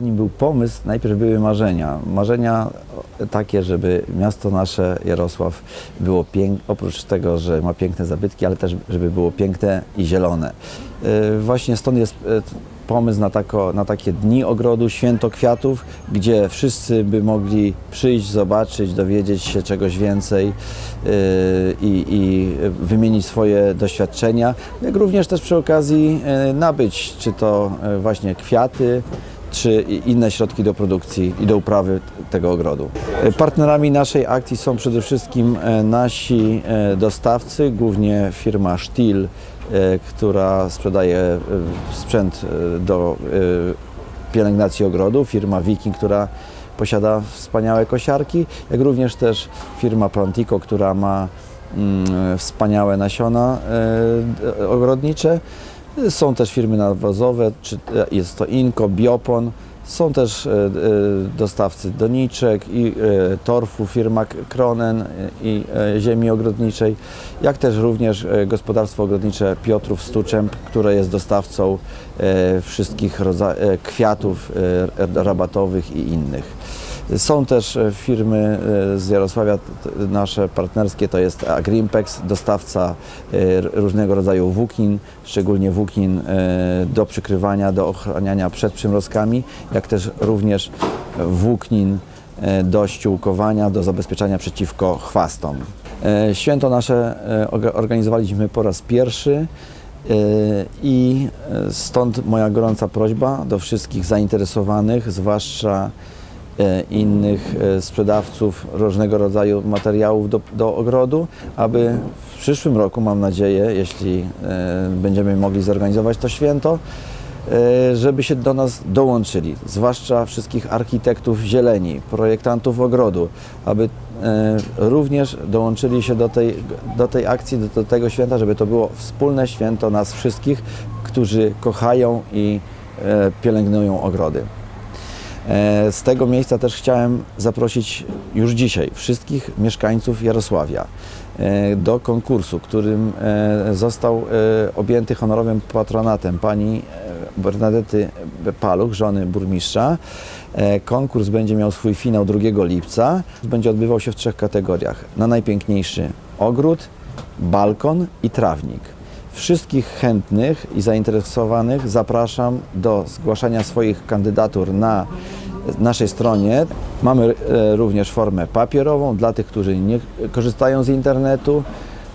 Zanim był pomysł, najpierw były marzenia. Marzenia takie, żeby miasto nasze Jarosław było piękne, oprócz tego, że ma piękne zabytki, ale też żeby było piękne i zielone. Yy, Właśnie stąd jest yy, pomysł na, tako, na takie dni ogrodu, święto kwiatów, gdzie wszyscy by mogli przyjść, zobaczyć, dowiedzieć się czegoś więcej yy, i, i wymienić swoje doświadczenia, jak również też przy okazji nabyć, czy to właśnie kwiaty, czy inne środki do produkcji i do uprawy tego ogrodu. E, Partnerami naszej akcji są przede wszystkim e, nasi e, dostawcy, głównie firma Stihl, która sprzedaje sprzęt do pielęgnacji ogrodu, firma Viking, która posiada wspaniałe kosiarki, jak również też firma Plantico, która ma mm, wspaniałe nasiona ogrodnicze. Są też firmy nawozowe, czy jest to Inco, Biopon. Są też e, e, dostawcy doniczek i e, torfu, firma Kronen e, i e, ziemi ogrodniczej, jak też również e, gospodarstwo ogrodnicze Piotrów Stuczęp, które jest dostawcą e, wszystkich e, kwiatów e, rabatowych i innych. Są też e, firmy e, z Jarosławia, nasze partnerskie, to jest Agrimpex, dostawca e, różnego rodzaju włókin, szczególnie włókin e, do przykrywania, do ochraniania przed przymrozkami, jak też również włóknin do ściółkowania, do zabezpieczania przeciwko chwastom. Święto nasze orga- organizowaliśmy po raz pierwszy. I stąd moja gorąca prośba do wszystkich zainteresowanych, zwłaszcza innych e, sprzedawców różnego rodzaju materiałów do, do ogrodu, aby w przyszłym roku, mam nadzieję, jeśli e, będziemy mogli zorganizować to święto, e, żeby się do nas dołączyli, zwłaszcza wszystkich architektów zieleni, projektantów ogrodu, aby e, również dołączyli się do tej, do tej akcji, do, do tego święta, żeby to było wspólne święto nas wszystkich, którzy kochają i e, pielęgnują ogrody. E, Z tego miejsca też chciałem zaprosić już dzisiaj wszystkich mieszkańców Jarosławia e, do konkursu, którym e, został objęty honorowym patronatem pani Bernadety Paluch, żony burmistrza. Konkurs będzie miał swój finał 2 lipca. Będzie odbywał się w trzech kategoriach. Na najpiękniejszy ogród, balkon i trawnik. Wszystkich chętnych i zainteresowanych zapraszam do zgłaszania swoich kandydatur na naszej stronie. Mamy e, również formę papierową dla tych, którzy nie korzystają z internetu.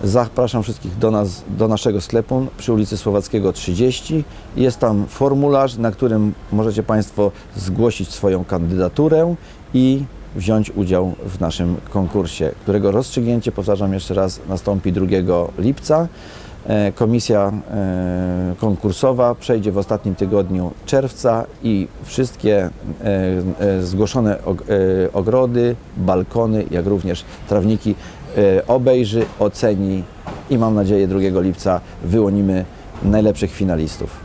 Zapraszam wszystkich do nas, do naszego sklepu przy ulicy Słowackiego 30. Jest tam formularz, na którym możecie Państwo zgłosić swoją kandydaturę i wziąć udział w naszym konkursie, którego rozstrzygnięcie, powtarzam jeszcze raz, nastąpi 2 lipca. E, Komisja e, konkursowa przejdzie w ostatnim tygodniu czerwca i wszystkie e, zgłoszone og- ogrody, balkony, jak również trawniki obejrzy, oceni i mam nadzieję 2 lipca wyłonimy najlepszych finalistów.